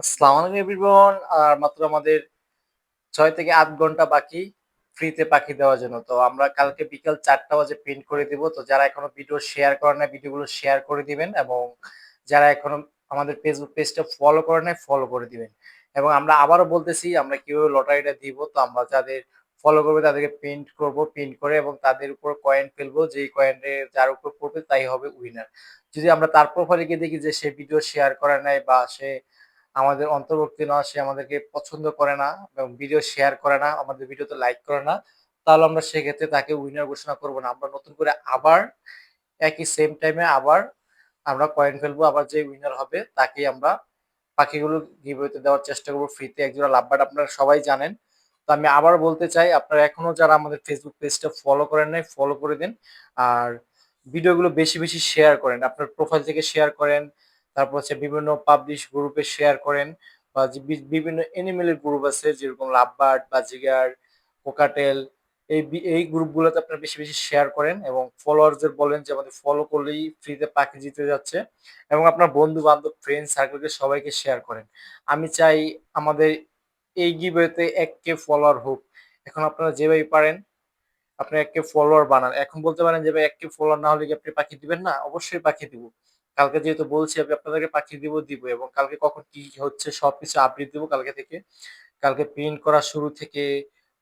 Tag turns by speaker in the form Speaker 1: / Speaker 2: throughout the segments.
Speaker 1: আসসালামু আলাইকুম এভরিওয়ান। আর মাত্র আমাদের ছয় থেকে আট ঘণ্টা বাকি, ফ্রিতে পাখি দেওয়ার জন্য। তো আমরা কালকে বিকাল চারটা বাজে প্রিন্ট করে দিব। তো যারা এখনও ভিডিও শেয়ার করে না ভিডিওগুলো শেয়ার করে দিবেন এবং যারা এখনও আমাদের ফেসবুক পেজটা ফলো করে নাই ফলো করে দিবেন। এবং আমরা আবারও বলতেছি, আমরা কীভাবে লটারিটা দিব। তো আমরা যাদের ফলো করবে, তাদেরকে প্রিন্ট করব প্রিন্ট করে এবং তাদের উপর কয়েন ফেলব। যেই কয়েনের যার উপর পড়বে, তাই হবে উইনার যদি আমরা তার প্রোফাইলে গিয়ে দেখি যে সে ভিডিও শেয়ার করে নাই বা সে আমাদের অন্তর্বর্তী নয় সে আমাদেরকে পছন্দ করে না এবং ভিডিও শেয়ার করে না, আমাদের ভিডিওতে লাইক করে না, তাহলে আমরা সেক্ষেত্রে তাকে উইনার ঘোষণা করব না। আমরা নতুন করে আবার একই সেম টাইমে আবার আমরা কয়েন ফেলব, আবার যে উইনার হবে তাকেই আমরা পাখিগুলো গিভওয়েতে দেওয়ার চেষ্টা করব। ফ্রিতে একজোড়া লাভবার্ড আপনারা সবাই জানেন। তো আমি আবার বলতে চাই, আপনারা এখনও যারা আমাদের ফেসবুক পেজটা ফলো করেন নাই ফলো করে দিন। আর ভিডিওগুলো বেশি বেশি শেয়ার করেন। আপনার প্রোফাইল থেকে শেয়ার করেন তারপর হচ্ছে বিভিন্ন পাবলিশ গ্রুপে শেয়ার করেন বা বিভিন্ন এনিমেলের গ্রুপ আছে, যেরকম লাভবার্ড বাজিগার কোকাটেল এই এই গ্রুপগুলোতে আপনারা বেশি বেশি শেয়ার করেন এবং ফলোয়ারদের বলেন যে আমাদের ফলো করলেই ফ্রিতে পাখি জিতে যাচ্ছে এবং আপনার বন্ধু বান্ধব ফ্রেন্ড সার্কেলকে সবাইকে শেয়ার করেন। আমি চাই আমাদের এই গিভওয়েতে এক কে ফলোয়ার হোক। এখন আপনারা যেভাবে পারেন, আপনি এক কে ফলোয়ার বানান। এখন বলতে পারেন যে ভাই, এক কে ফলোয়ার না হলে কি আপনি পাখি দিবেন? না, অবশ্যই পাখি দিব। কালকে যেহেতু বলছি, আমি আপনাদেরকে পাখি দিব দিব এবং কালকে কখন কি হচ্ছে সবকিছু আপডেট দিব কালকে থেকে। কালকে প্রিন্ট করা শুরু থেকে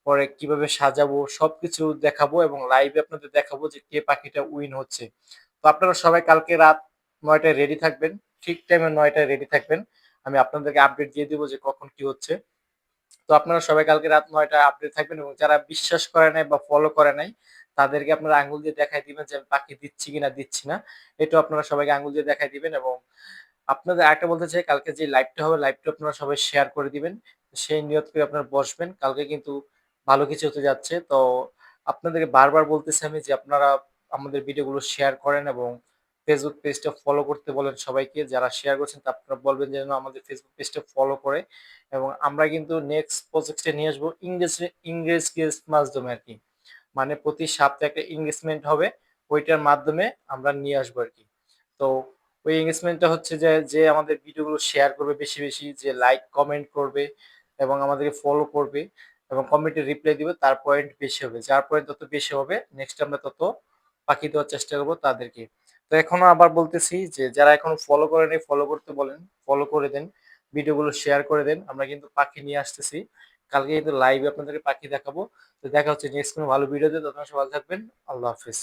Speaker 1: পরে কীভাবে সাজাবো সবকিছু দেখাবো এবং লাইভে আপনাদের দেখাবো যে কে পাখিটা উইন হচ্ছে। তো আপনারা সবাই কালকে রাত নয়টায় রেডি থাকবেন, ঠিক টাইমে নয়টায় রেডি থাকবেন। আমি আপনাদেরকে আপডেট দিয়ে দিব যে কখন কি হচ্ছে। তো আপনারা সবাই কালকে রাত নয়টায় আপডেট থাকবেন এবং যারা বিশ্বাস করে নাই বা ফলো করে নাই তাদেরকে আপনারা আঙ্গুল দিয়ে দেখাই দিবেন যে আমি পাখি দিচ্ছি কিনা দিচ্ছি না। এটা আপনারা সবাইকে আঙ্গুল দিয়ে দেখাই দিবেন এবং আপনাদের একটা বলতে চাই, কালকে যে লাইভটা হবে লাইভটা আপনারা সবাই শেয়ার করে দিবেন। সেই নিয়ত করে আপনারা বসবেন। কালকে কিন্তু ভালো কিছু হতে যাচ্ছে। তো আপনাদেরকে বারবার বলতেছি আমি যে আপনারা আমাদের ভিডিওগুলো শেয়ার করেন এবং ফেসবুক পেজটা ফলো করতে বলেন সবাইকে। যারা শেয়ার করছেন, তা আপনারা বলবেন যেন আমাদের ফেসবুক পেজটা ফলো করে। এবং আমরা কিন্তু নেক্সট প্রজেক্টে নিয়ে আসব, ইংরেজ ইংরেজ মাধ্যমে আর কি। মানে প্রতি সপ্তাহে একটা এঙ্গেজমেন্ট হবে, ওইটার মাধ্যমে আমরা নিয়ে আসব আর কি তো ওই এঙ্গেজমেন্টটা হচ্ছে যে যে আমাদের ভিডিওগুলো শেয়ার করবে বেশি বেশি, যে লাইক কমেন্ট করবে এবং আমাদেরকে ফলো করবে এবং কমেন্টে রিপ্লাই দিবে, তার পয়েন্ট বেশি হবে। যার পয়েন্ট তত বেশি হবে নেক্সট আমরা তত পাখি দেওয়ার চেষ্টা করব তাদেরকে। তো এখনও আবার বলতেছি যে, যারা এখনও ফলো করেনি ফলো করতে বলেন ফলো করে দেন, ভিডিওগুলো শেয়ার করে দেন, আমরা কিন্তু পাখি নিয়ে আসতেছি। কালকে কিন্তু লাইভে আপনাদেরকে পাখি দেখাবো। তো দেখা হচ্ছে নেক্সট কোনো ভালো ভিডিওতে ততক্ষণ সবাই থাকবেন। আল্লাহ হাফিজ।